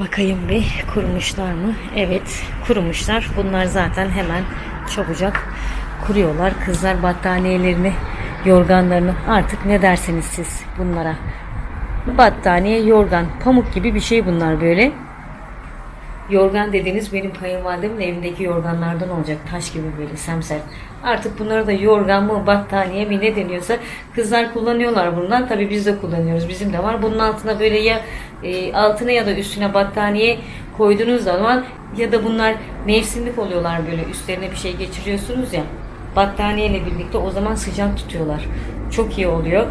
Bakayım bir kurumuşlar mı? Evet kurumuşlar. Bunlar zaten hemen çabucak kuruyorlar. Kızlar battaniyelerini, yorganlarını artık ne dersiniz siz bunlara? Battaniye, yorgan, pamuk gibi bir şey bunlar böyle. Yorgan dediğiniz benim kayınvalidemin evindeki yorganlardan olacak. Taş gibi böyle semsert. Artık bunları da yorgan mı battaniye mi ne deniyorsa kızlar kullanıyorlar bundan. Tabii biz de kullanıyoruz. Bizim de var. Bunun altına böyle ya e, altına ya da üstüne battaniye koyduğunuz zaman ya da bunlar mevsimlik oluyorlar böyle üstlerine bir şey geçiriyorsunuz ya battaniye ile birlikte o zaman sıcak tutuyorlar. Çok iyi oluyor.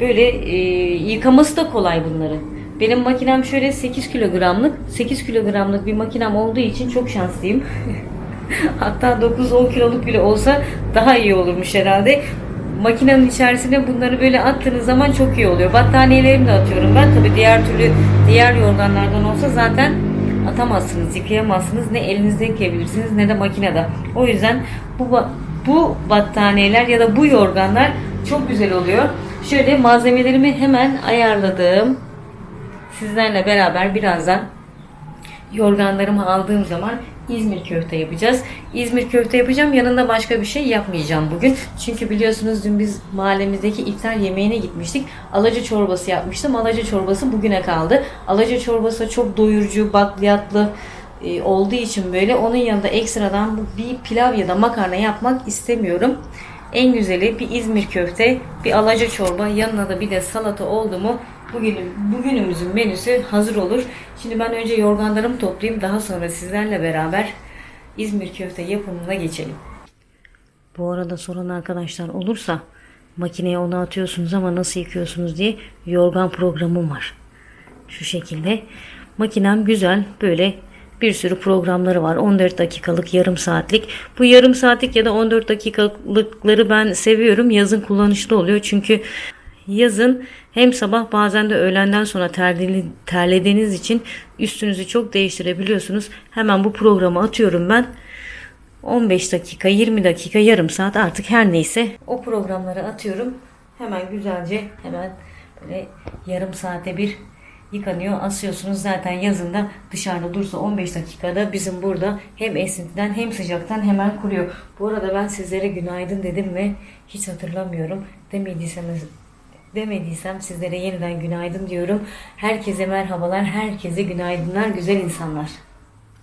Böyle e, yıkaması da kolay bunların. Benim makinem şöyle 8 kilogramlık. 8 kilogramlık bir makinem olduğu için çok şanslıyım. Hatta 9-10 kiloluk bile olsa daha iyi olurmuş herhalde. Makinenin içerisine bunları böyle attığınız zaman çok iyi oluyor. Battaniyelerimi de atıyorum ben. Tabi diğer türlü diğer yorganlardan olsa zaten atamazsınız, yıkayamazsınız. Ne elinizde yıkayabilirsiniz ne de makinede. O yüzden bu bu battaniyeler ya da bu yorganlar çok güzel oluyor. Şöyle malzemelerimi hemen ayarladım. Sizlerle beraber birazdan yorganlarımı aldığım zaman İzmir köfte yapacağız. İzmir köfte yapacağım. Yanında başka bir şey yapmayacağım bugün. Çünkü biliyorsunuz dün biz mahallemizdeki iftar yemeğine gitmiştik. Alaca çorbası yapmıştım. Alaca çorbası bugüne kaldı. Alaca çorbası çok doyurucu, bakliyatlı e, olduğu için böyle onun yanında ekstradan bir pilav ya da makarna yapmak istemiyorum. En güzeli bir İzmir köfte, bir alaca çorba, yanına da bir de salata oldu mu bugün, bugünümüzün menüsü hazır olur. Şimdi ben önce yorganlarımı toplayayım daha sonra sizlerle beraber İzmir köfte yapımına geçelim. Bu arada soran arkadaşlar olursa makineye onu atıyorsunuz ama nasıl yıkıyorsunuz diye yorgan programım var. Şu şekilde. Makinem güzel böyle bir sürü programları var. 14 dakikalık, yarım saatlik. Bu yarım saatlik ya da 14 dakikalıkları ben seviyorum. Yazın kullanışlı oluyor. Çünkü yazın hem sabah bazen de öğlenden sonra terli, terlediğiniz için üstünüzü çok değiştirebiliyorsunuz. Hemen bu programı atıyorum ben. 15 dakika, 20 dakika, yarım saat artık her neyse o programları atıyorum. Hemen güzelce hemen böyle yarım saate bir yıkanıyor. Asıyorsunuz zaten yazında dışarıda dursa 15 dakikada bizim burada hem esintiden hem sıcaktan hemen kuruyor. Bu arada ben sizlere günaydın dedim ve hiç hatırlamıyorum. Demediyseniz demediysem sizlere yeniden günaydın diyorum. Herkese merhabalar, herkese günaydınlar güzel insanlar.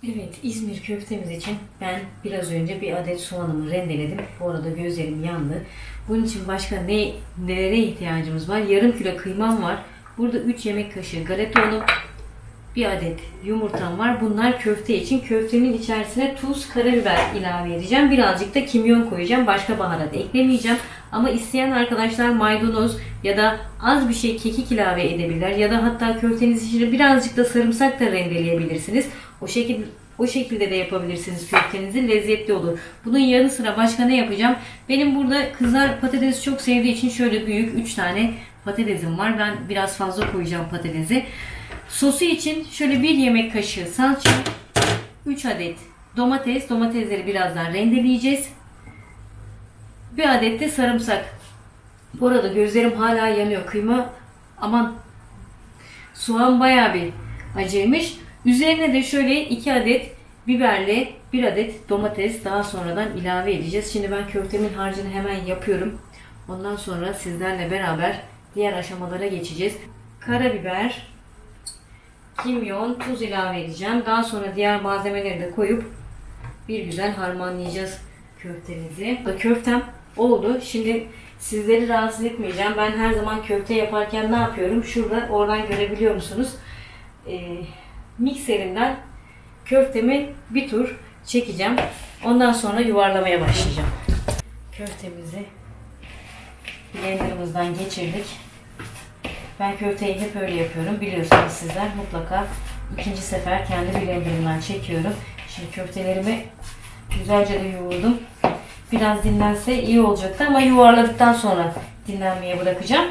Evet, İzmir köftemiz için ben biraz önce bir adet soğanımı rendeledim. Bu arada gözlerim yandı. Bunun için başka ne nelere ihtiyacımız var? Yarım kilo kıymam var. Burada 3 yemek kaşığı galeta unu, bir adet yumurtam var. Bunlar köfte için. Köftemin içerisine tuz, karabiber ilave edeceğim. Birazcık da kimyon koyacağım. Başka baharat eklemeyeceğim. Ama isteyen arkadaşlar maydanoz ya da az bir şey kekik ilave edebilirler. Ya da hatta köfteniz içine birazcık da sarımsak da rendeleyebilirsiniz. O şekilde o şekilde de yapabilirsiniz köftenizi. Lezzetli olur. Bunun yanı sıra başka ne yapacağım? Benim burada kızlar patatesi çok sevdiği için şöyle büyük 3 tane patatesim var. Ben biraz fazla koyacağım patatesi. Sosu için şöyle bir yemek kaşığı salça, 3 adet domates. Domatesleri birazdan rendeleyeceğiz. Bir adet de sarımsak. Bu arada gözlerim hala yanıyor. Kıyma aman soğan bayağı bir acıymış. Üzerine de şöyle 2 adet biberle 1 adet domates daha sonradan ilave edeceğiz. Şimdi ben köftemin harcını hemen yapıyorum. Ondan sonra sizlerle beraber diğer aşamalara geçeceğiz. Karabiber, kimyon, tuz ilave edeceğim. Daha sonra diğer malzemeleri de koyup bir güzel harmanlayacağız köftemizi. Köftem oldu. Şimdi sizleri rahatsız etmeyeceğim. Ben her zaman köfte yaparken ne yapıyorum? Şurada oradan görebiliyor musunuz? Ee, mikserimden köftemi bir tur çekeceğim. Ondan sonra yuvarlamaya başlayacağım. Köftemizi blenderımızdan geçirdik. Ben köfteyi hep öyle yapıyorum. Biliyorsunuz sizler mutlaka ikinci sefer kendi blenderımdan çekiyorum. Şimdi köftelerimi güzelce de yoğurdum. Biraz dinlense iyi olacaktı ama yuvarladıktan sonra dinlenmeye bırakacağım.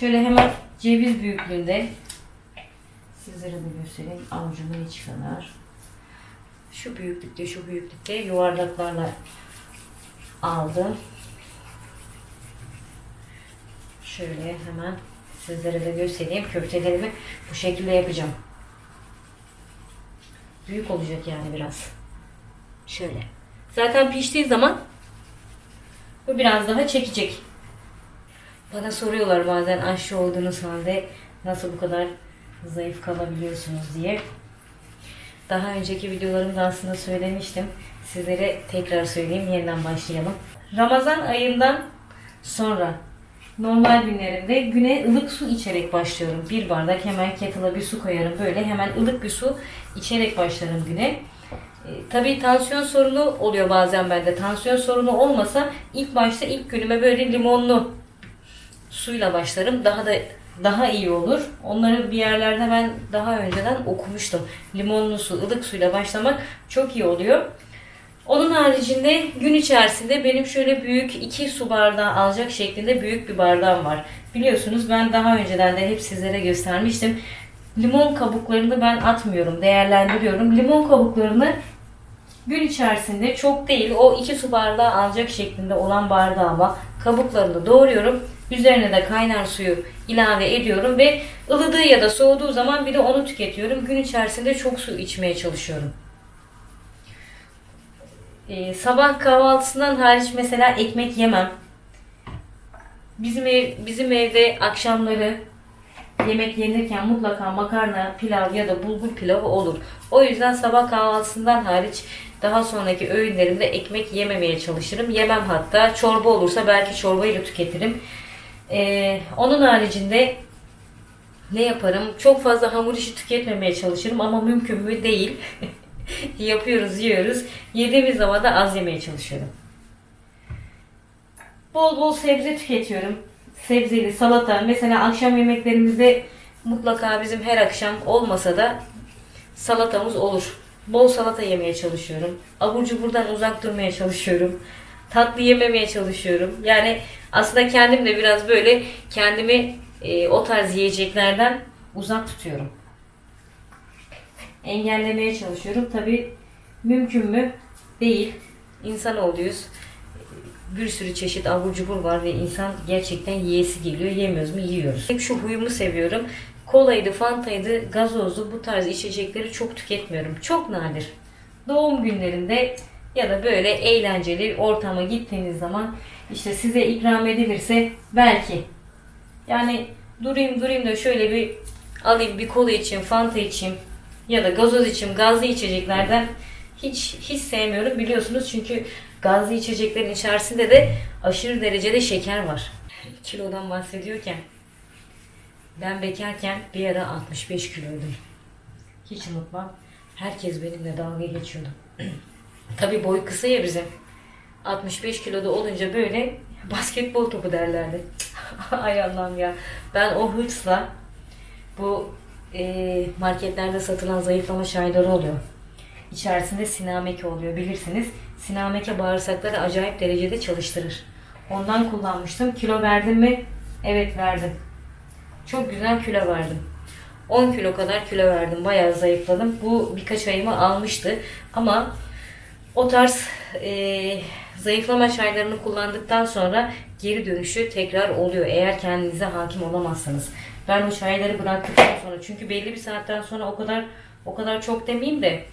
Şöyle hemen ceviz büyüklüğünde sizlere de göstereyim. Avucumun içi kadar. Şu büyüklükte, şu büyüklükte yuvarlaklarla aldım. Şöyle hemen sizlere de göstereyim. Köftelerimi bu şekilde yapacağım. Büyük olacak yani biraz. Şöyle. Zaten piştiği zaman bu biraz daha çekecek. Bana soruyorlar bazen aşçı olduğunuz halde nasıl bu kadar zayıf kalabiliyorsunuz diye. Daha önceki videolarımda aslında söylemiştim. Sizlere tekrar söyleyeyim, yeniden başlayalım. Ramazan ayından sonra normal günlerimde güne ılık su içerek başlıyorum. Bir bardak hemen kettle'a bir su koyarım. Böyle hemen ılık bir su içerek başlarım güne. E, tabii tansiyon sorunu oluyor bazen bende. Tansiyon sorunu olmasa ilk başta ilk günüme böyle limonlu suyla başlarım. Daha da daha iyi olur. Onları bir yerlerde ben daha önceden okumuştum. Limonlu su, ılık suyla başlamak çok iyi oluyor. Onun haricinde gün içerisinde benim şöyle büyük iki su bardağı alacak şeklinde büyük bir bardağım var. Biliyorsunuz ben daha önceden de hep sizlere göstermiştim. Limon kabuklarını ben atmıyorum, değerlendiriyorum. Limon kabuklarını gün içerisinde çok değil o iki su bardağı alacak şeklinde olan bardağıma kabuklarını doğruyorum. Üzerine de kaynar suyu ilave ediyorum ve ılıdığı ya da soğuduğu zaman bir de onu tüketiyorum. Gün içerisinde çok su içmeye çalışıyorum. Ee, sabah kahvaltısından hariç mesela ekmek yemem. Bizim ev, bizim evde akşamları yemek yenirken mutlaka makarna, pilav ya da bulgur pilavı olur. O yüzden sabah kahvaltısından hariç daha sonraki öğünlerimde ekmek yememeye çalışırım. Yemem hatta. Çorba olursa belki çorbayla tüketirim. Ee, onun haricinde ne yaparım? Çok fazla hamur işi tüketmemeye çalışırım ama mümkün mü? Değil. Yapıyoruz, yiyoruz. Yediğimiz zaman da az yemeye çalışıyorum. Bol bol sebze tüketiyorum. Sebzeli, salata. Mesela akşam yemeklerimizde mutlaka bizim her akşam olmasa da salatamız olur. Bol salata yemeye çalışıyorum. Abur cuburdan uzak durmaya çalışıyorum. Tatlı yememeye çalışıyorum. Yani aslında kendim de biraz böyle kendimi e, o tarz yiyeceklerden uzak tutuyorum. Engellemeye çalışıyorum. Tabi mümkün mü? Değil. İnsanoğluyuz. Bir sürü çeşit abur cubur var ve insan gerçekten yiyesi geliyor. Yemiyoruz mu? Yiyoruz. Hep şu huyumu seviyorum. Kolaydı, fantaydı, gazozlu bu tarz içecekleri çok tüketmiyorum. Çok nadir. Doğum günlerinde ya da böyle eğlenceli ortama gittiğiniz zaman işte size ikram edilirse belki yani durayım durayım da şöyle bir alayım bir kola içeyim, fanta içeyim ya da gazoz içeyim, gazlı içeceklerden hiç hiç sevmiyorum biliyorsunuz çünkü gazlı içeceklerin içerisinde de aşırı derecede şeker var. Kilodan bahsediyorken ben bekarken bir ara 65 kiloydum. Hiç unutmam. Herkes benimle dalga geçiyordu. Tabii boy kısa ya bizim. 65 kiloda olunca böyle basketbol topu derlerdi. Ay Allah'ım ya. Ben o hırsla bu e, marketlerde satılan zayıflama çayları oluyor. İçerisinde sinameke oluyor bilirsiniz. Sinameke bağırsakları acayip derecede çalıştırır. Ondan kullanmıştım. Kilo verdim mi? Evet verdim. Çok güzel kilo verdim. 10 kilo kadar kilo verdim. Bayağı zayıfladım. Bu birkaç ayımı almıştı. Ama o tarz e, zayıflama çaylarını kullandıktan sonra geri dönüşü tekrar oluyor. Eğer kendinize hakim olamazsanız. Ben o çayları bıraktıktan sonra çünkü belli bir saatten sonra o kadar o kadar çok demeyeyim de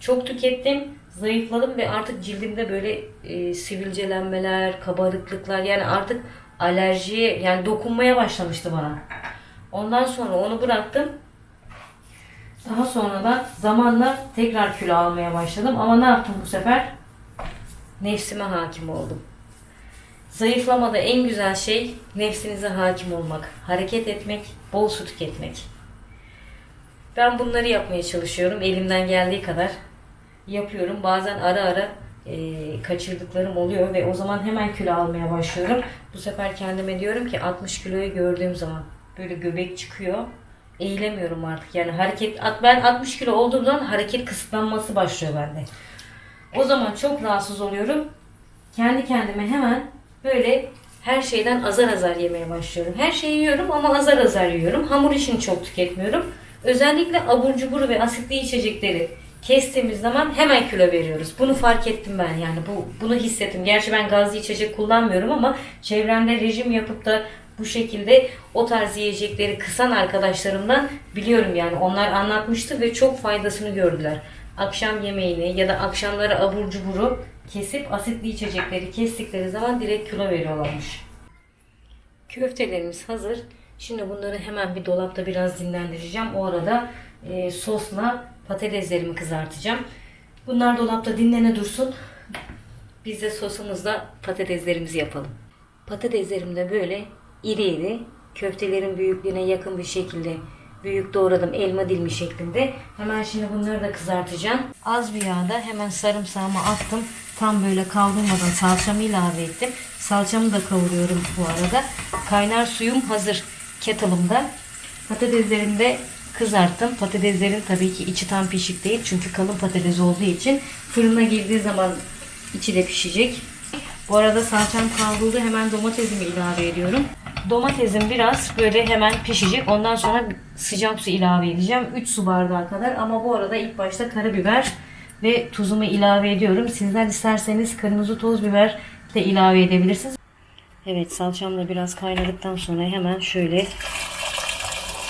çok tükettim, zayıfladım ve artık cildimde böyle e, sivilcelenmeler, kabarıklıklar yani artık alerjiye yani dokunmaya başlamıştı bana. Ondan sonra onu bıraktım. Daha sonra da zamanla tekrar kilo almaya başladım. Ama ne yaptım bu sefer? Nefsime hakim oldum. Zayıflamada en güzel şey nefsinize hakim olmak, hareket etmek, bol su tüketmek. Ben bunları yapmaya çalışıyorum elimden geldiği kadar yapıyorum. Bazen ara ara e, kaçırdıklarım oluyor ve o zaman hemen kilo almaya başlıyorum. Bu sefer kendime diyorum ki 60 kiloyu gördüğüm zaman böyle göbek çıkıyor. Eğilemiyorum artık. Yani hareket ben 60 kilo olduğum zaman hareket kısıtlanması başlıyor bende. O zaman çok rahatsız oluyorum. Kendi kendime hemen böyle her şeyden azar azar yemeye başlıyorum. Her şeyi yiyorum ama azar azar yiyorum. Hamur işini çok tüketmiyorum. Özellikle abur cubur ve asitli içecekleri kestiğimiz zaman hemen kilo veriyoruz. Bunu fark ettim ben yani bu bunu hissettim. Gerçi ben gazlı içecek kullanmıyorum ama çevremde rejim yapıp da bu şekilde o tarz yiyecekleri kısan arkadaşlarımdan biliyorum yani onlar anlatmıştı ve çok faydasını gördüler. akşam yemeğini ya da akşamları abur cuburu kesip asitli içecekleri kestikleri zaman direkt kilo veriyorlarmış. Köftelerimiz hazır. Şimdi bunları hemen bir dolapta biraz dinlendireceğim. O arada e, sosla patateslerimi kızartacağım. Bunlar dolapta dinlene dursun. Biz de sosumuzla patateslerimizi yapalım. Patateslerimi de böyle iri iri köftelerin büyüklüğüne yakın bir şekilde büyük doğradım elma dilimi şeklinde. Hemen şimdi bunları da kızartacağım. Az bir yağda hemen sarımsağımı attım. Tam böyle kaldırmadan salçamı ilave ettim. Salçamı da kavuruyorum bu arada. Kaynar suyum hazır kettle'ımda. Patateslerimi de kızarttım. Patateslerin tabii ki içi tam pişik değil. Çünkü kalın patates olduğu için fırına girdiği zaman içi de pişecek. Bu arada salçam kavruldu. Hemen domatesimi ilave ediyorum. Domatesim biraz böyle hemen pişecek. Ondan sonra sıcak su ilave edeceğim. 3 su bardağı kadar. Ama bu arada ilk başta karabiber ve tuzumu ilave ediyorum. Sizler isterseniz kırmızı toz biber de ilave edebilirsiniz. Evet salçam da biraz kaynadıktan sonra hemen şöyle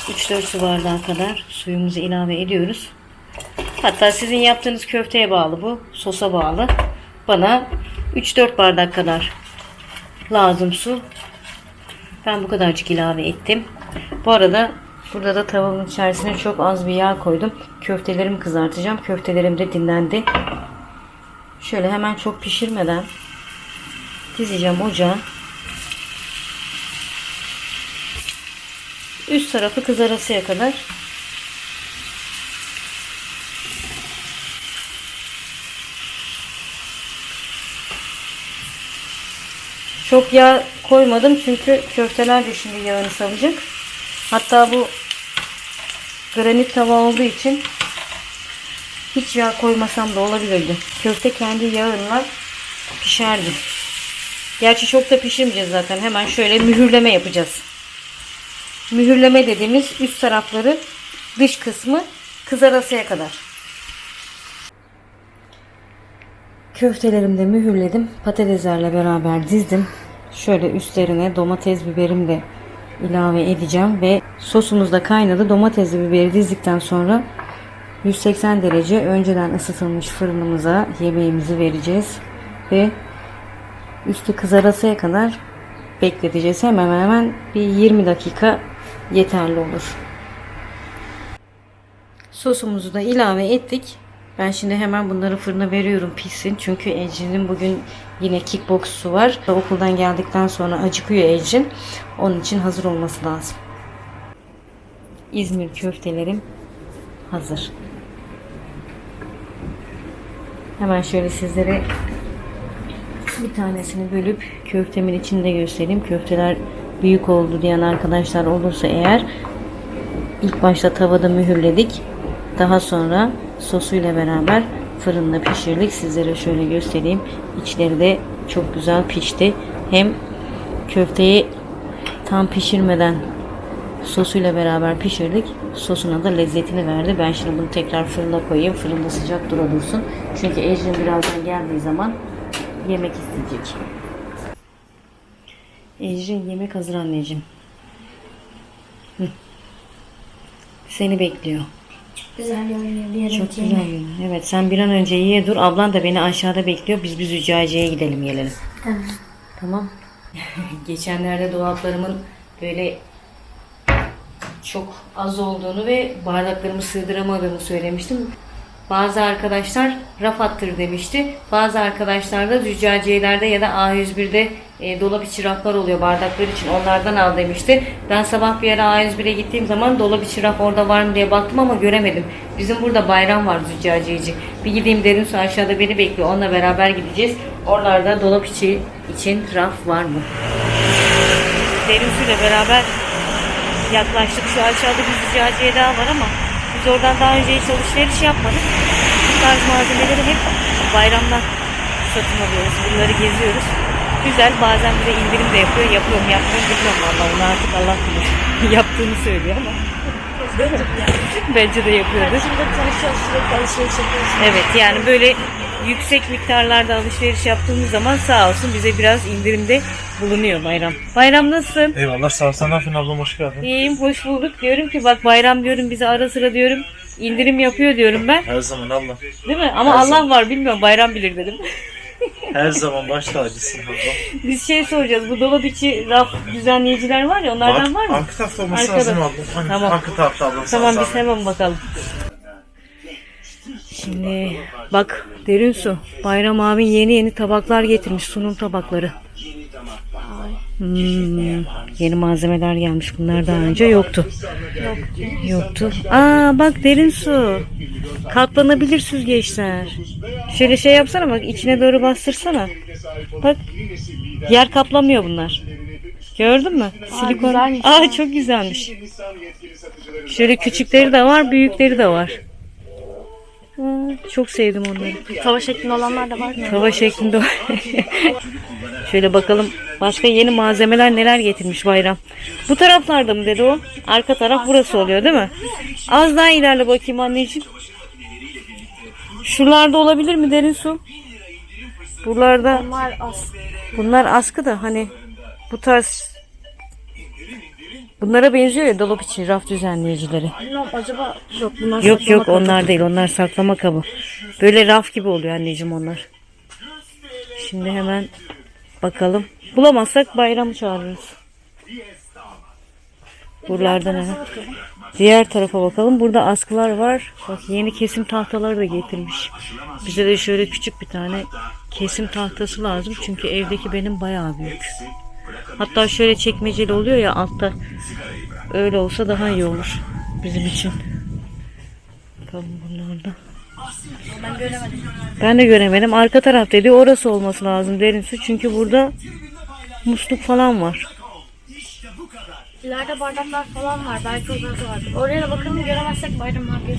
3-4 su bardağı kadar suyumuzu ilave ediyoruz. Hatta sizin yaptığınız köfteye bağlı bu. Sosa bağlı. Bana 3-4 bardak kadar lazım su. Ben bu kadarcık ilave ettim. Bu arada burada da tavamın içerisine çok az bir yağ koydum. Köftelerimi kızartacağım. Köftelerim de dinlendi. Şöyle hemen çok pişirmeden dizeceğim ocağa. Üst tarafı kızarasıya kadar Çok yağ koymadım çünkü köfteler de şimdi yağını salacak. Hatta bu granit tava olduğu için hiç yağ koymasam da olabilirdi. Köfte kendi yağıyla pişerdi. Gerçi çok da pişirmeyeceğiz zaten. Hemen şöyle mühürleme yapacağız. Mühürleme dediğimiz üst tarafları dış kısmı kızarasıya kadar. Köftelerimi de mühürledim. Patateslerle beraber dizdim. Şöyle üstlerine domates biberimi de ilave edeceğim ve sosumuz da kaynadı. Domatesli biberi dizdikten sonra 180 derece önceden ısıtılmış fırınımıza yemeğimizi vereceğiz ve üstü kızarasıya kadar bekleteceğiz. Hemen hemen bir 20 dakika yeterli olur. Sosumuzu da ilave ettik. Ben şimdi hemen bunları fırına veriyorum pişsin. Çünkü Ecrin'in bugün yine kickboksu var. Okuldan geldikten sonra acıkıyor Ecrin. Onun için hazır olması lazım. İzmir köftelerim hazır. Hemen şöyle sizlere bir tanesini bölüp köftemin içinde göstereyim. Köfteler büyük oldu diyen arkadaşlar olursa eğer ilk başta tavada mühürledik. Daha sonra sosuyla beraber fırında pişirdik. Sizlere şöyle göstereyim. İçleri de çok güzel pişti. Hem köfteyi tam pişirmeden sosuyla beraber pişirdik. Sosuna da lezzetini verdi. Ben şimdi bunu tekrar fırına koyayım. Fırında sıcak dura dursun. Çünkü Ecrin birazdan geldiği zaman yemek isteyecek. Ecrin yemek hazır anneciğim. Seni bekliyor. Güzel görünüyor bir yere Çok güzel. görünüyor. Evet sen bir an önce yiye dur. Ablan da beni aşağıda bekliyor. Biz bir züccaciyeye gidelim gelelim. Tamam. Tamam. Geçenlerde dolaplarımın böyle çok az olduğunu ve bardaklarımı sığdıramadığımı söylemiştim. Bazı arkadaşlar raf attır demişti. Bazı arkadaşlar da züccaciyelerde ya da A101'de e, dolap içi raflar oluyor bardaklar için. Onlardan al demişti. Ben sabah bir ara A101'e gittiğim zaman dolap içi raf orada var mı diye baktım ama göremedim. Bizim burada bayram var züccaciyeci. Bir gideyim derin su aşağıda beni bekliyor. Onunla beraber gideceğiz. Oralarda dolap içi için raf var mı? Derin suyla beraber yaklaştık. Şu aşağıda bir züccaciye daha var ama biz oradan daha önce hiç alışveriş yapmadık. Bu tarz malzemeleri hep bayramdan satın alıyoruz. Bunları geziyoruz. Güzel. Bazen bir de indirim de yapıyor. Yapıyorum yapmıyorum bilmiyorum valla. Onu artık Allah bilir. Yaptığını söylüyor ama. Bence de yapıyordur. Şimdi tanışıyoruz sürekli alışveriş yapıyoruz. Evet yani böyle yüksek miktarlarda alışveriş yaptığımız zaman sağ olsun bize biraz indirimde bulunuyor bayram. Bayram nasılsın? Eyvallah sağ ol. Sen ne yapıyorsun ablam hoş geldin. İyiyim hoş bulduk. Diyorum ki bak bayram diyorum bizi ara sıra diyorum indirim yapıyor diyorum ben. Her zaman Allah. Değil mi? Ama Allah var bilmiyorum bayram bilir dedim. Her zaman baş tacısın abla. Biz şey soracağız. Bu dolap içi raf düzenleyiciler var ya onlardan var mı? Arka tarafta olması Arkada. lazım abla. Hani Tamam. Arka tarafta abla. Tamam biz hemen bakalım. Şimdi bak derin su. Bayram abi yeni yeni tabaklar getirmiş sunum tabakları. Hmm, yeni malzemeler gelmiş. Bunlar daha önce yoktu. Yoktu. Aa bak derin su. Katlanabilir süzgeçler. Şöyle şey yapsana bak içine doğru bastırsana. Bak yer kaplamıyor bunlar. Gördün mü? Silikon. güzelmiş Aa çok güzelmiş. Şöyle küçükleri de var, büyükleri de var. Çok sevdim onları. Tava şeklinde olanlar da var mı? Tava şeklinde var. Şöyle bakalım başka yeni malzemeler neler getirmiş bayram. Bu taraflarda mı dedi o? Arka taraf burası oluyor değil mi? Az daha ilerle bakayım anneciğim. Şuralarda olabilir mi derin su? Buralarda Bunlar az. bunlar askı da hani bu tarz Bunlara benziyor ya dolap için raf düzenleyicileri. Bilmiyorum acaba yok bunlar Yok saklama yok kabı. onlar değil onlar saklama kabı. Böyle raf gibi oluyor anneciğim onlar. Şimdi hemen bakalım. Bulamazsak bayramı çağırırız. Buralarda ne? var? Diğer tarafa bakalım. Burada askılar var. Bak yeni kesim tahtaları da getirmiş. Bize de şöyle küçük bir tane kesim tahtası lazım. Çünkü evdeki benim bayağı büyük. Hatta şöyle çekmeceli oluyor ya altta. Öyle olsa daha iyi olur bizim için. Bakalım bunlarda. Ben göremedim. Ben de göremedim. Arka taraf dedi. Orası olması lazım derin su. Çünkü burada musluk falan var. İleride bardaklar falan var. Belki orada da var. Oraya da bakalım göremezsek bayram abi.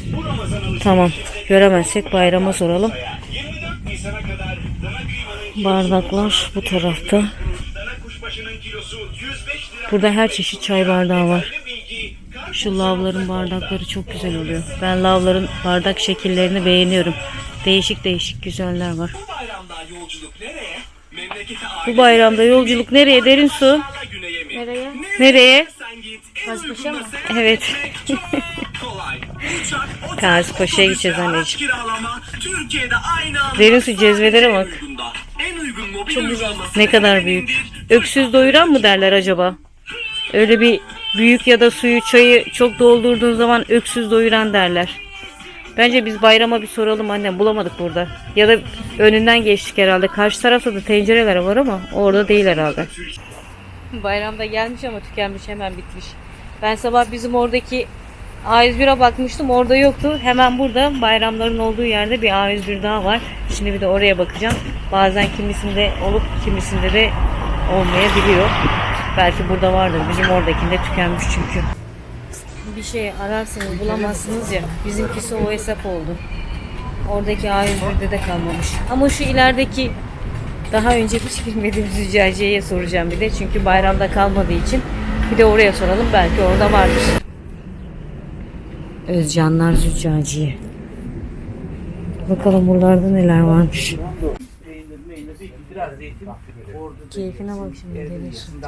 Tamam. Göremezsek bayrama soralım. Bardaklar bu tarafta. Burada her çeşit çay bardağı var. Şu lavların bardakları çok güzel oluyor. Ben lavların bardak şekillerini beğeniyorum. Değişik değişik güzeller var. Bu bayramda yolculuk nereye derin su? Nereye? Nereye? Kazpaşa mı? Evet. Otel, Gazipaşa'ya gideceğiz anneciğim. Derin su cezvelere bak. uygunda. En uygun mobil uygulaması. Ne kadar büyük. Öksüz doyuran mı derler acaba? Öyle bir büyük ya da suyu çayı çok doldurduğun zaman öksüz doyuran derler. Bence biz bayrama bir soralım annem bulamadık burada. Ya da önünden geçtik herhalde. Karşı tarafta da tencereler var ama orada değil herhalde. Bayramda gelmiş ama tükenmiş hemen bitmiş. Ben sabah bizim oradaki A101'e bakmıştım orada yoktu. Hemen burada bayramların olduğu yerde bir A101 daha var. Şimdi bir de oraya bakacağım. Bazen kimisinde olup kimisinde de olmayabiliyor. Belki burada vardır. Bizim oradakinde tükenmiş çünkü. Bir şey ararsınız bulamazsınız ya. Bizimkisi o hesap oldu. Oradaki A101'de de kalmamış. Ama şu ilerideki daha önce hiç bilmediğim züccaciyeye soracağım bir de. Çünkü bayramda kalmadığı için. Bir de oraya soralım. Belki orada vardır. Özcanlar Züccaciye. Bakalım buralarda neler varmış. Keyfine bak şimdi deniyorsun.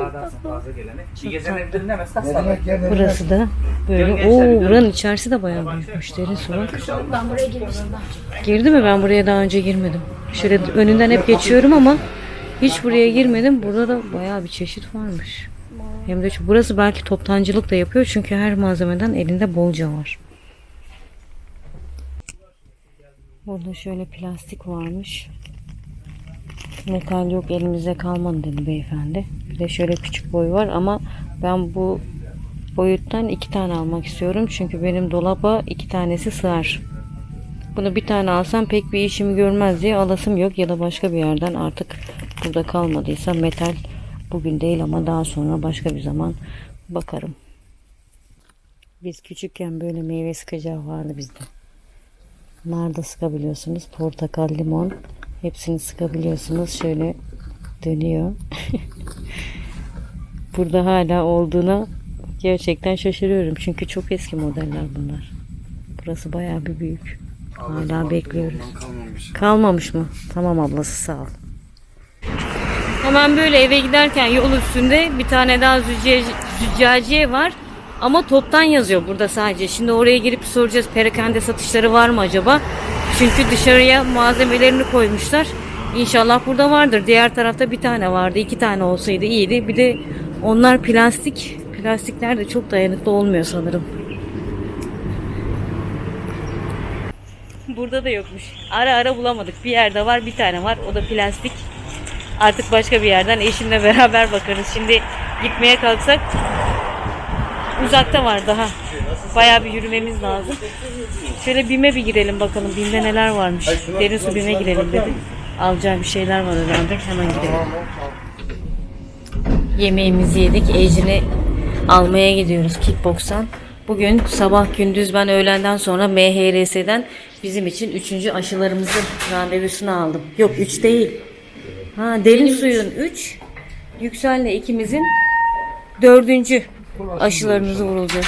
Burası da böyle. Oo buranın içerisi de bayağı büyükmüş. Derin su bak. Ben buraya girmiştim daha. Girdi mi? Ben buraya daha önce girmedim. Şöyle önünden hep geçiyorum ama hiç buraya girmedim. Burada da bayağı bir çeşit varmış. Hem de şu- burası belki toptancılık da yapıyor çünkü her malzemeden elinde bolca var. Burada şöyle plastik varmış. Metal yok elimizde kalmadı dedi beyefendi. Bir de şöyle küçük boy var ama ben bu boyuttan iki tane almak istiyorum. Çünkü benim dolaba iki tanesi sığar. Bunu bir tane alsam pek bir işimi görmez diye alasım yok ya da başka bir yerden artık burada kalmadıysa metal bugün değil ama daha sonra başka bir zaman bakarım. Biz küçükken böyle meyve sıkacağı vardı bizde. Nar da sıkabiliyorsunuz. Portakal, limon hepsini sıkabiliyorsunuz. Şöyle dönüyor. Burada hala olduğuna gerçekten şaşırıyorum. Çünkü çok eski modeller bunlar. Burası bayağı bir büyük. Hala bekliyoruz. Kalmamış mı? Tamam ablası sağ ol. Hemen böyle eve giderken yol üstünde bir tane daha züccaci- züccaciye var. Ama toptan yazıyor burada sadece. Şimdi oraya girip soracağız perakende satışları var mı acaba? Çünkü dışarıya malzemelerini koymuşlar. İnşallah burada vardır. Diğer tarafta bir tane vardı. iki tane olsaydı iyiydi. Bir de onlar plastik. Plastikler de çok dayanıklı olmuyor sanırım. Burada da yokmuş. Ara ara bulamadık. Bir yerde var, bir tane var. O da plastik. Artık başka bir yerden eşimle beraber bakarız. Şimdi gitmeye kalksak uzakta var daha. Bayağı bir yürümemiz lazım. Şöyle BİM'e bir girelim bakalım. BİM'de neler varmış. Derin su BİM'e girelim dedi. Alacağı bir şeyler var herhalde. Hemen gidelim. Yemeğimizi yedik. Ecrin'i almaya gidiyoruz kickbox'tan. Bugün sabah gündüz ben öğlenden sonra MHRS'den bizim için üçüncü aşılarımızın randevusunu aldım. Yok üç değil. Ha, derin suyun 3, Yüksel'le ikimizin dördüncü aşılarımızı vurulacağız.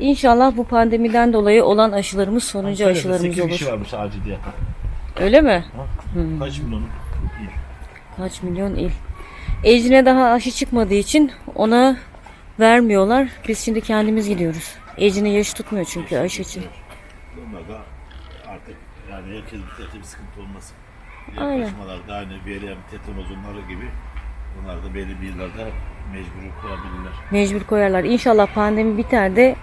İnşallah bu pandemiden dolayı olan aşılarımız sonuncu aşılarımız 8 kişi olur. varmış acil. Öyle mi? Kaç milyon? Kaç milyon il. Ecrin'e daha aşı çıkmadığı için ona vermiyorlar. Biz şimdi kendimiz gidiyoruz. Ecrin'in yaşı tutmuyor çünkü aşı için. Onlar da artık yani herkes bir sıkıntı olmasın. Aynen. Yaklaşmalarda aynı verem, tetanoz onları gibi onlar da belli bir yıllarda mecbur koyabilirler. Mecbur koyarlar. İnşallah pandemi biter de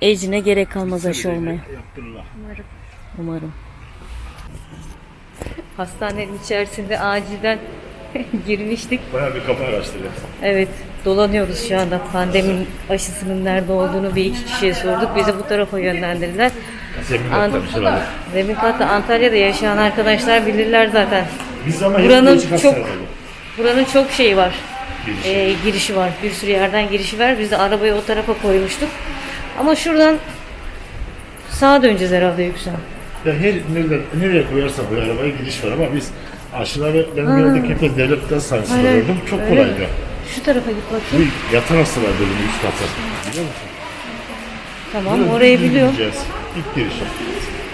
Ecrin'e gerek kalmaz aşı olmaya. Yaptırırlar. Umarım. Hastanenin içerisinde acilden girmiştik. Bayağı bir kafa araştırıyor. Evet, dolanıyoruz şu anda. Pandeminin aşısının nerede olduğunu bir iki kişiye sorduk. Bizi bu tarafa yönlendirdiler. Zemin An- atlamış herhalde. Zemin katta Antalya'da yaşayan arkadaşlar bilirler zaten. Biz ama Buranın hep çok-. Buranın çok şeyi var. Girişi. Ee, girişi var. Bir sürü yerden girişi var. Biz de arabayı o tarafa koymuştuk. Ama şuradan sağa döneceğiz herhalde Yüksel. Ya her nereye, nereye koyarsa bu arabaya giriş var ama biz aşıları ben gördük hep devlet hastanesinde Hayır, gördüm. Çok öyle kolaydı. mi? Şu tarafa git bakayım. Bu yatan hastalar bölümü üst katı. Biliyor musun? Tamam, Buraya orayı biliyorum. İlk girişi.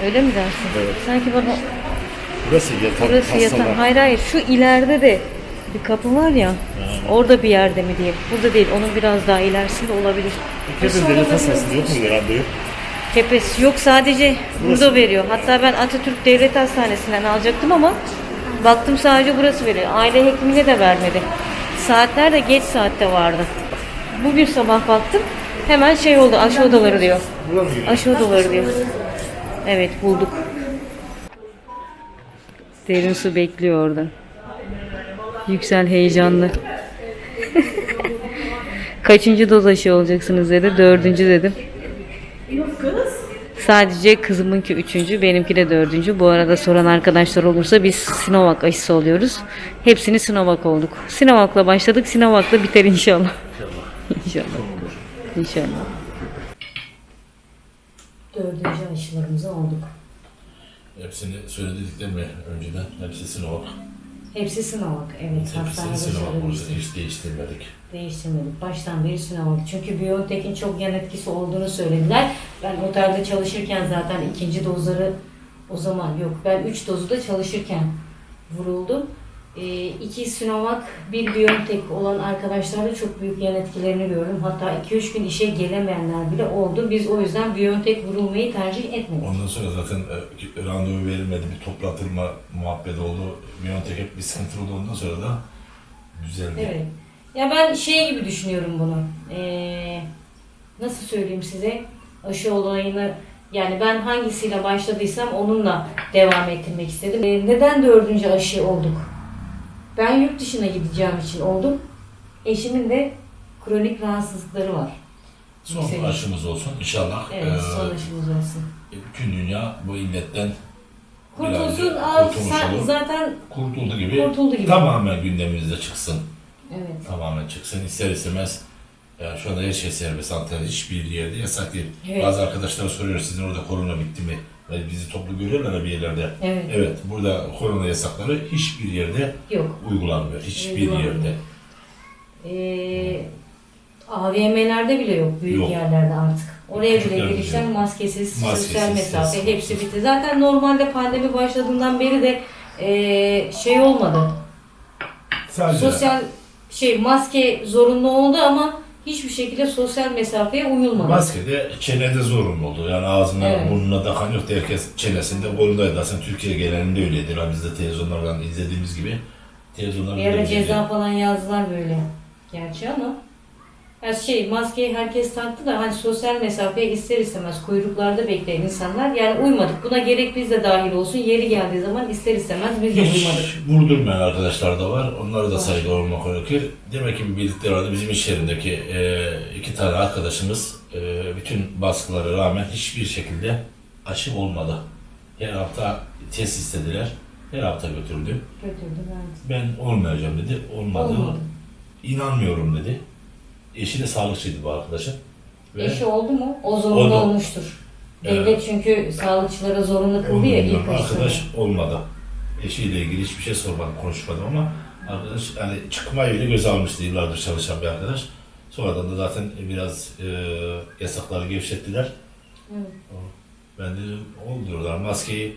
Öyle mi dersin? Evet. Sanki bana Burası yatan Burası hastalar. yatan. Hayır hayır şu ileride de bir kapı var ya. Orada bir yerde mi diyeyim. Burada değil. Onun biraz daha ilerisinde olabilir. Kesin devlet hastanesinde yok mu randevu? Kepes yok sadece burada veriyor. Hatta ben Atatürk Devlet Hastanesi'nden alacaktım ama baktım sadece burası veriyor. Aile hekimine de vermedi. Saatler de geç saatte vardı. Bugün sabah baktım. Hemen şey oldu aşı odaları diyor. Buradan mı giriyor? Aşı odaları diyor. Evet bulduk. Derin su bekliyor orada. Yüksel heyecanlı. Kaçıncı doz aşı olacaksınız dedi. Dördüncü dedim. Sadece kızımınki üçüncü, benimki de dördüncü. Bu arada soran arkadaşlar olursa biz Sinovac aşısı oluyoruz. Hepsini Sinovac olduk. Sinovac'la başladık, Sinovac'la biter inşallah. inşallah. İnşallah. Dördüncü aşılarımızı olduk. Hepsini söyledik değil mi önceden? Hepsi Sinovac. Hepsi Sinovac. Evet, Hepsini hastanede söylemiştik. burada hiç değiştirmedik. Değiştirmedik. Baştan beri Sinovac. Çünkü Biontech'in çok yan etkisi olduğunu söylediler. Ben otelde çalışırken zaten ikinci dozları o zaman yok. Ben üç dozu da çalışırken vuruldum. Ee, iki Sinovac, bir Biontech olan arkadaşlarla çok büyük yan etkilerini gördüm. Hatta 2-3 gün işe gelemeyenler bile oldu. Biz o yüzden Biontech vurulmayı tercih etmedik. Ondan sonra zaten e, randevu verilmedi. Bir toplatılma muhabbet oldu. Biontech hep bir sıkıntılı oldu. Ondan sonra da düzeldi. Evet. Ya ben şey gibi düşünüyorum bunu. Ee, nasıl söyleyeyim size? Aşı olayını yani ben hangisiyle başladıysam onunla devam ettirmek istedim. Ee, neden dördüncü aşı olduk? Ben yurt dışına gideceğim için oldum. Eşimin de kronik rahatsızlıkları var. Son Yüksek. aşımız olsun inşallah. Evet, e, son aşımız olsun. bütün dünya bu illetten Kurtulsun, al, sen- zaten kurtuldu gibi, Kurtuldu gibi. tamamen gündemimizde çıksın. evet. Tamamen çıksın. İster istemez yani şu anda her şey serbest. Antalya'da hiçbir yerde yasak değil. Evet. Bazı arkadaşlar soruyor sizin orada korona bitti mi? Yani bizi toplu görüyorlar bir yerlerde. Evet. Evet, burada korona yasakları hiçbir yerde Yok. uygulanmıyor. Hiçbir Uygulanmıyor. yerde. Ee, AVM'lerde bile yok büyük Yok. yerlerde artık. Oraya bile Küçüklerde girişler yok. maskesiz, Maskesiz, sosyal mesafe sessiz. hepsi bitti. Zaten normalde pandemi başladığından beri de ee, şey olmadı. Sadece Sosyal şey maske zorunlu oldu ama hiçbir şekilde sosyal mesafeye uyulmadı. Maske de çenede zorunlu oldu. Yani ağzına, Evet. burnuna takan yoktu. Herkes çenesinde, kolundaydı. Aslında Türkiye genelinde öyleydi. Ha, Biz de televizyonlardan izlediğimiz gibi. Televizyonlarda Bir ara ceza falan yazdılar böyle. Gerçi ama ya şey maskeyi herkes taktı da hani sosyal mesafeye ister istemez kuyruklarda bekleyen insanlar yani uymadık. Buna gerek biz de dahil olsun. Yeri geldiği zaman ister istemez biz de uymadık. Hiç vurdurmayan arkadaşlar da var. Onlara da saygı olmak gerekir. Demek ki bildikleri vardı. Bizim iş yerindeki e, iki tane arkadaşımız e, bütün baskılara rağmen hiçbir şekilde aşı olmadı. Her hafta test istediler. Her hafta götürdü. Götürdü ben. Ben olmayacağım dedi. Olmadı. Olmadı. İnanmıyorum dedi. Eşi de sağlıkçıydı bu arkadaşın. Ve Eşi oldu mu? O zorunlu Oldu. olmuştur. Devlet çünkü sağlıkçılara zorunlu kıldı ya ilk aşısını. Arkadaş olmadı. Eşiyle ilgili hiçbir şey sormadım, konuşmadım ama arkadaş yani çıkmayı bile göze almıştı yıllardır çalışan bir arkadaş. Sonradan da zaten biraz e, yasakları gevşettiler. Evet. Ben de ol diyorlar maskeyi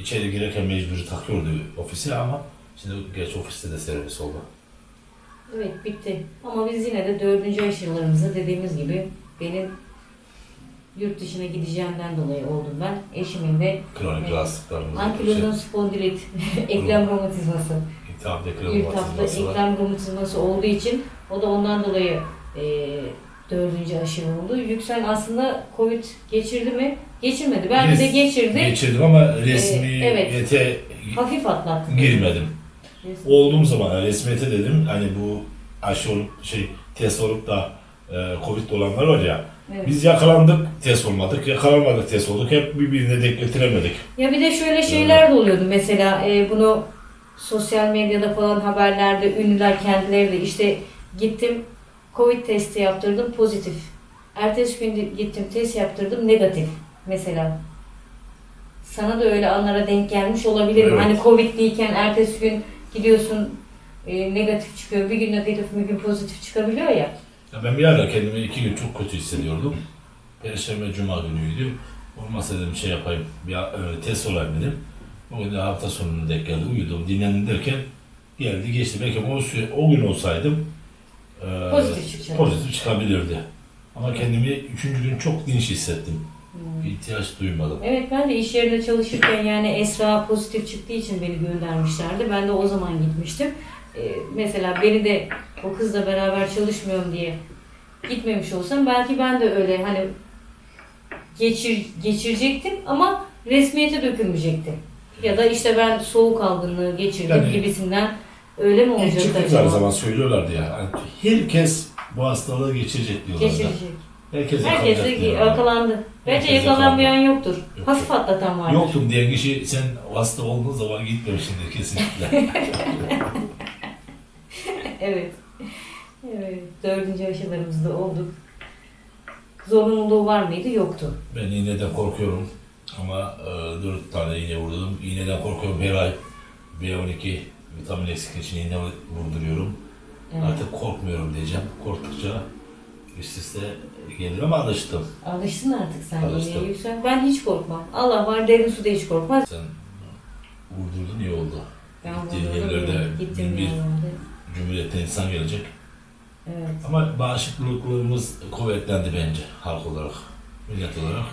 içeri girerken mecburi takıyordu ofise ama şimdi geç ofiste de servis oldu. Evet bitti. Ama biz yine de dördüncü aşılarımızı dediğimiz gibi benim yurt dışına gideceğimden dolayı oldum ben. Eşimin de Kronik Evet. rahatsızlıklarımız ankilozun spondilit, eklem romatizması, İltihap iltihaplı deklarasyon var. eklem romatizması olduğu için o da ondan dolayı e, dördüncü aşı oldu. Yüksel aslında Covid geçirdi mi? Geçirmedi. Belki de Biz geçirdi. Geçirdim ama resmiyete evet. Hafif atlattı. girmedim. Olduğum zaman yani resmiyete dedim hani bu aşı olup şey test olup da e, Covid olanlar var ya. Evet. Biz yakalandık test olmadık, yakalanmadık test olduk. Hep birbirine denk getiremedik. Ya bir de şöyle şeyler de oluyordu mesela e, bunu sosyal medyada falan haberlerde ünlüler kendileri de işte gittim Covid testi yaptırdım pozitif. Ertesi gün gittim test yaptırdım negatif mesela. Sana da öyle anlara denk gelmiş olabilir? Evet. Hani Covid'liyken ertesi gün gidiyorsun e, negatif çıkıyor. Bir gün negatif, bir gün pozitif çıkabiliyor ya. Ya ben bir ara kendimi iki gün çok kötü hissediyordum. Perşembe, Cuma günüydü. Olmazsa dedim şey yapayım, bir e, test olayım dedim. O gün de hafta sonuna denk geldi. Uyudum, dinlendim derken geldi geçti. Belki o, süre, o gün olsaydım e, Pozitif çıkacak. pozitif çıkabilirdi. Ama kendimi üçüncü gün çok dinç hissettim. Hmm. İhtiyaç duymadım. Evet ben de iş yerinde çalışırken yani Esra pozitif çıktığı için beni göndermişlerdi. Ben de o zaman gitmiştim. Ee, mesela beni de o kızla beraber çalışmıyorum diye gitmemiş olsam belki ben de öyle hani geçir, geçirecektim ama resmiyete dökülmeyecekti. Ya da işte ben soğuk algınlığı geçirdim Yani- gibisinden öyle mi olacaktı çıktıkları acaba? zaman söylüyorlardı ya. hani herkes bu hastalığı geçirecek diyorlardı. Geçirecek. Herkes Herkes yakalanacak de diyorlardı. yakalandı. Bence Herkes yakalanmayan yoktur. Yok. Hafif atlatan vardır. Yoktum diyen kişi sen hasta olduğun zaman gitmemişsindir kesinlikle. Evet. Evet. Dördüncü aşılarımızda olduk. Zorunluluğu var mıydı? Yoktu. ben iğneden korkuyorum ama e, dört tane iğne vurdum. İğneden korkuyorum her ay B12 vitamin eksikliği için iğne vurduruyorum. Evet. Artık korkmuyorum diyeceğim. Korktukça üst üste gelir ama alıştım. Alıştın artık sen Alıştım. iğneye yüksel. Ben hiç korkmam. Allah var derin suda hiç korkmaz. Sen vurdurdun iyi oldu. Ben Gittiğin vurdurdum yerlerde ya. Gittim bin bir yerlerde. cumhuriyette insan gelecek. Evet. Ama bağışıklılığımız kuvvetlendi bence halk olarak, millet olarak.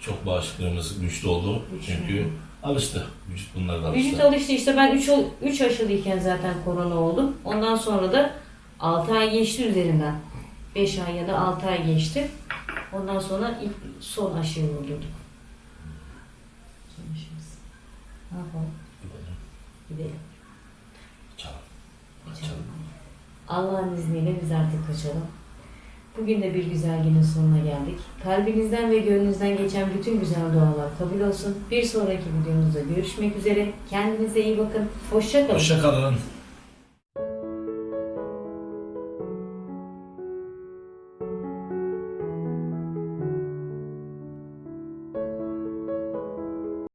Çok bağışıklığımız güçlü oldu. Güçlü. Çünkü alıştı. Vücut bunlardan alıştı. Vücut alıştı işte ben 3 üç aşılıyken zaten korona oldum. Ondan sonra da 6 ay geçti üzerinden. 5 ay ya da 6 ay geçti. Ondan sonra ilk son aşıyı vurdurduk. Son aşımız. Ne yapalım? Gidelim, Gidelim. Çalalım. Kaçalım. Çalalım. Allah'ın izniyle biz artık kaçalım. Bugün de bir güzel günün sonuna geldik. Kalbinizden ve gönlünüzden geçen bütün güzel dualar kabul olsun. Bir sonraki videomuzda görüşmek üzere. Kendinize iyi bakın. Hoşça kalın. Hoşça kalın.